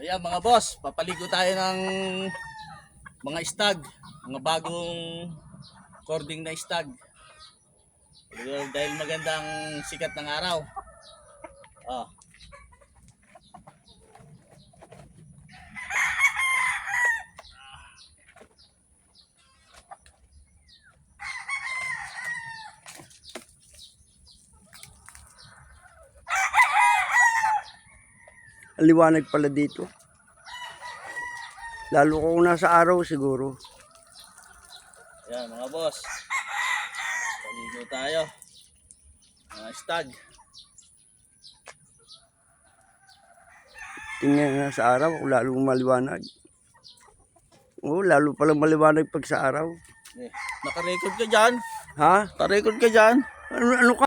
Ayan mga boss, papaligo tayo ng mga stag. Mga bagong cording na stag. Dahil magandang sikat ng araw. Oh. Liwanag pala dito. Lalo kung nasa araw siguro. Ayan mga boss. Paligo tayo. Mga stag. Tingnan nga sa araw, lalo maliwanag. Oo, lalo pala maliwanag pag sa araw. Eh, nakarecord ka dyan. Ha? Nakarecord ka dyan. Ano, ano ka?